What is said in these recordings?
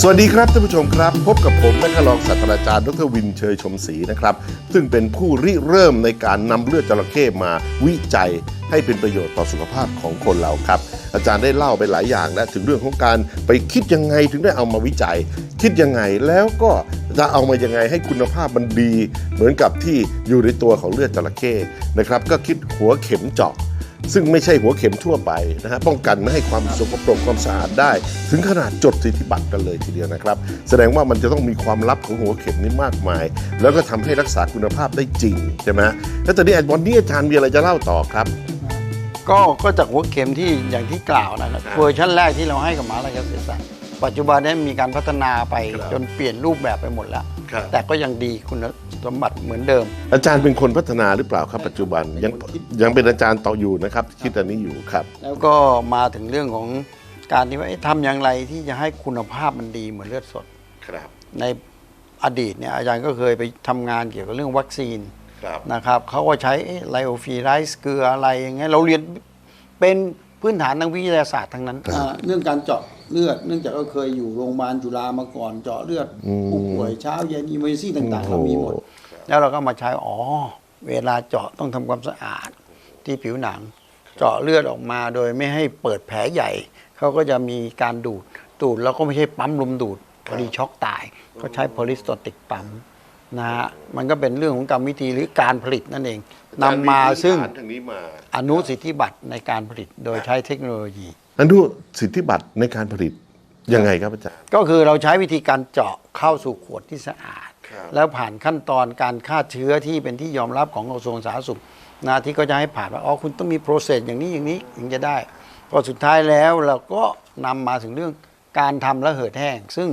สวัสดีครับท่านผู้ชมครับ พบกับผมนักรองศาสตราจารย์ดรวินเชยชมศรีนะครับ ซึ่งเป็นผู้ริเริ่มในการนำเลือดจระเข้มาวิจัยให้เป็นประโยชน์ต่อสุขภาพของคนเราครับ อาจารย์ได้เล่าไปหลายอย่างและถึงเรื่องของการไปคิดยังไงถึงได้เอามาวิจัย คิดยังไงแล้วก็จะเอามายังไงให้คุณภาพมันดี เหมือนกับที่อยู่ในตัวของเลือดจระเข้นะครับ ก็คิดหัวเข็มเจาะ ซึ่งไม่ใช่หัวเข็มทั่วไปนะฮะป้องกันไม่ให้ความสกปรกความสะอาดได้ ถึงขนาดจดสิทธิบัตรกันเลยทีเดียวนะครับ แสดงว่ามันจะต้องมีความลับของหัวเข็มนี้มากมาย แล้วก็ทำให้รักษาคุณภาพได้จริงใช่ไหมแล้วตอนนี้วันนี้อาจารย์มีอะไรจะเล่าต่อครับ ก็ก็จากหัวเข็มที่อย่างที่กล่าวนะครับครับเวอร์ชันแรกที่เราให้กับมหาลัยเกษตรศาสตร์ปัจจุบันนี้มีการพัฒนาไปครับจนเปลี่ยนรูปแบบไปหมดแล้ว ครับ แต่ก็ยังดีคุณสมบัติเหมือนเดิม อาจารย์เป็นคนพัฒนาหรือเปล่าครับปัจจุบันยังยังเป็นอาจารย์ต่ออยู่นะครับ คิดอันนี้อยู่ครับ แล้วก็มาถึงเรื่องของการที่ว่าเอ๊ะทำอย่างไรที่จะให้คุณภาพมันดีเหมือนเลือดสด ครับ ในอดีตเนี่ยอาจารย์ก็เคยไปทำงานเกี่ยวกับเรื่องวัคซีนครับนะครับเขาก็ใช้ไลโอฟีไรส์เกลืออะไรอย่างเงี้ยเราเรียนเป็นพื้นฐานทางวิทยาศาสตร์ทั้งนั้นอ่าเรื่องการเจาะ เลือด เนื่องจากก็เคยอยู่โรงพยาบาลจุฬามาก่อนเจาะเลือดผู้ป่วยเช้าเย็นอิมเมอร์ซี่ต่างๆ เรามีหมด แล้วเราก็มาใช้อ๋อ เวลาเจาะต้องทำความสะอาดที่ผิวหนัง เจาะเลือดออกมาโดยไม่ให้เปิดแผลใหญ่ เขาก็จะมีการดูดดูดแล้วก็ไม่ใช่ปั๊มลมดูดพอดีช็อกตายเขาใช้โพลิสโตติกปั๊มนะฮะมันก็เป็นเรื่องของกรรมวิธีหรือการผลิตนั่นเองนำมาซึ่งอจรย์พื้นฐนทางนี้มาอนุสิทธิบัตรในการผลิตโดยใช้เทคโนโลยี อนุสิทธิบัตรในการผลิตยังไงครับอาจารย์ ก็คือเราใช้วิธีการเจาะเข้าสู่ขวดที่สะอาด ครับแล้วผ่านขั้นตอนการฆ่าเชื้อที่เป็นที่ยอมรับของกระทรวงสาธารณสุขนะที่ก็จะให้ผ่านว่าอ๋อคุณต้องมีโปรเซสอย่างนี้อย่างนี้ถึงจะได้พอสุดท้ายแล้วเราก็นำมาถึงเรื่องการทำระเหิดแห้ง ซึ่ง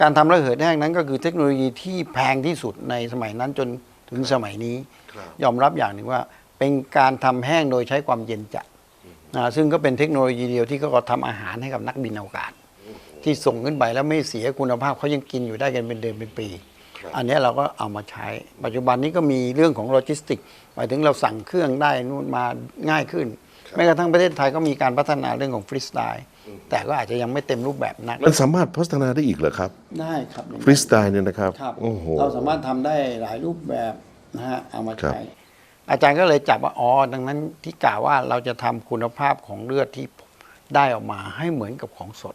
การทำระเหิดแห้งนั้นก็คือเทคโนโลยีที่แพงที่สุดในสมัยนั้นจนถึงสมัยนี้ ครับ ยอมรับอย่างหนึ่งว่าเป็นการทำแห้งโดยใช้ความเย็นจัด นะซึ่งก็เป็นเทคโนโลยีเดียวที่เขาก็ทำอาหารให้กับนักบินอวกาศ ที่ส่งขึ้นไปแล้วไม่เสียคุณภาพเขายังกินอยู่ได้กันเป็นเดือนเป็นปีครับอันเนี้ยเราก็เอามาใช้ ปัจจุบันนี้ก็มีเรื่องของโลจิสติกหมายถึงเราสั่งเครื่องได้นู่นมาง่ายขึ้นแม้กระทั่งประเทศไทยก็มีการพัฒนาเรื่องของฟรีสไตล์แต่ก็อาจจะยังไม่เต็มรูปแบบนักมันสามารถพัฒนาได้อีกเหรอครับ ได้ครับอย่างฟรีสไตล์เนี่ยนะครับครับโอ้โหเราสามารถทำได้หลายรูปแบบนะฮะเอามาครับใช้ อาจารย์ก็เลยจับว่าอ๋อดังนั้นที่กล่าวว่าเราจะทำคุณภาพของเลือดที่ได้ออกมาให้เหมือนกับของสด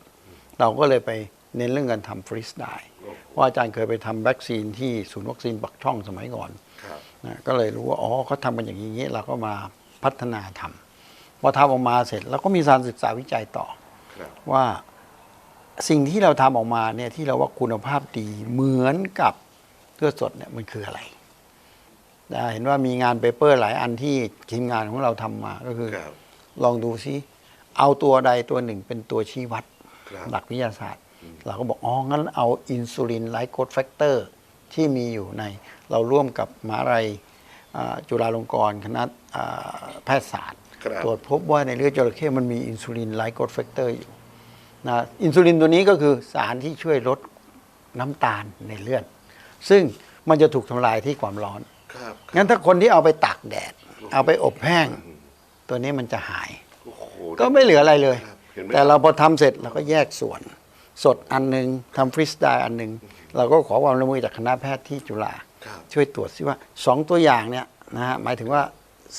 เราก็เลยไปเน้นเรื่องการทำฟรีสไตล์เพราะอาจารย์เคยไปทำวัคซีนที่ศูนย์วัคซีนปักช่องสมัยก่อนครับนะก็เลยรู้ว่าอ๋อเขาทำกันอย่างนี้เราก็มาพัฒนาทำพอทำออกมาเสร็จเราก็มีการศึกษาวิจัยต่อครับว่าสิ่งที่เราทำออกมาเนี่ยที่เราว่าคุณภาพดีเหมือนกับเลือดสดเนี่ยมันคืออะไรนะ เห็นว่ามีงานเปเปอร์หลายอันที่ทีมงานของเราทำมาก็คือครับลองดูซิเอาตัวใดตัวหนึ่งเป็นตัวชี้วัดครับหลักวิทยาศาสตร์ เราก็บอกอ๋องั้นเอาอินซูลินไลโคดแฟกเตอร์ที่มีอยู่ใน เราร่วมกับมหาลัยอ่าจุฬาลงกรณ์คณะอ่าแพทยศาสตร์ครับตรวจพบว่าในเลือดจระเข้มันมีอินซูลินไลโคดแฟกเตอร์อยู่นะอินซูลินตัวนี้ก็คือสารที่ช่วยลดน้ำตาลในเลือดซึ่งมันจะถูกทำลายที่ความร้อน ครับงั้นถ้าคนที่เอาไปตากแดด เอาไปอบแห้ง ตัวนี้มันจะหาย โอ้โห ก็ไม่เหลืออะไรเลย ครับเห็นไหม แต่เราพอทำเสร็จเราก็แยกส่วน สดอันหนึ่งทำฟรีสไตล์อันหนึ่งเราก็ขอความร่วมมือจากคณะแพทย์ที่จุฬา ครับ ช่วยตรวจซิว่าสองตัวอย่างเนี่ยนะฮะหมายถึงว่า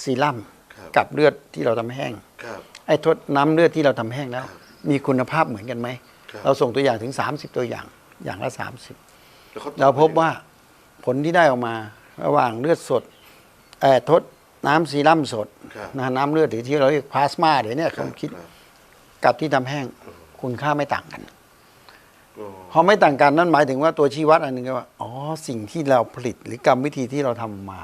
ซีรั่มครับ กับเลือดที่เราทำแห้ง ครับ ไอ้ทดน้ำเลือดที่เราทำแห้งแล้ว มีคุณภาพเหมือนกันไหม ครับ เราส่งตัวอย่างถึง 30 ตัวอย่างอย่างละ 30 แล้วขเราพบว่าผลที่ได้ออกมา ระหว่างเลือดสดเอ่อทดน้ำซีรั่มสดครับนะน้ำเลือดหรือที่เราเรียกพลาสมาเดี๋ยวเนี้ครับผมคิดรับ กับที่ทำแห้งคุณค่าไม่ต่างกัน โอ้พอไม่ต่างกันนั่นหมายถึงว่าตัวชี้วัดอันหนึงก็ว่าอ๋อสิ่งที่เราผลิตหรือกรรมวิธีที่เราทำมา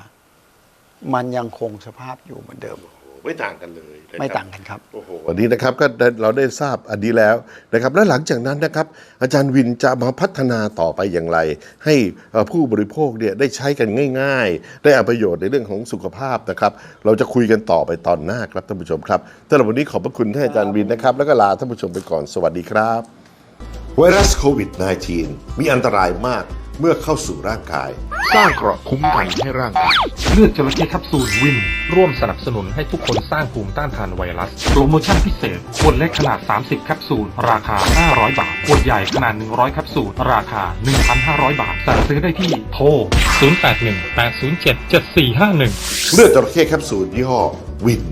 มันยังคงสภาพอยู่เหมือนเดิมโห ไม่ต่างกันเลยนะครับไม่ต่างกันครับ โอ้โหวันนี้นะครับก็ได้เราได้ทราบอันนี้แล้วนะครับ และหลังจากนั้นนะครับ อาจารย์วินจะมาพัฒนาต่อไปอย่างไร ให้เอ่อผู้บริโภคเนี่ยได้ใช้กันง่าย ๆ ได้เอาประโยชน์ในเรื่องของสุขภาพนะครับ เราจะคุยกันต่อไปตอนหน้าครับท่านผู้ชมครับสำหรับวันนี้ขอบพระคุณท่านอาจารย์วินนะครับ แล้วก็ลาท่านผู้ชมไปก่อนสวัสดีครับ ไวรัสโควิด -19 มีอันตรายมากเมื่อเข้าสู่ร่างกาย สร้างเกราะคุ้มกันให้ร่างกายเลือดจระเข้แคปซูลวิน ร่วมสนับสนุนให้ทุกคนสร้างภูมิต้านทานไวรัส โปรโมชั่นพิเศษขวดเล็กขนาด 30 แคปซูล ราคา 500 บาทขวดใหญ่ขนาด 100 แคปซูล ราคา 1,500 บาท สั่งซื้อได้ที่โทร 0818077451 เลือดจระเข้แคปซูลยี่ห้อวิน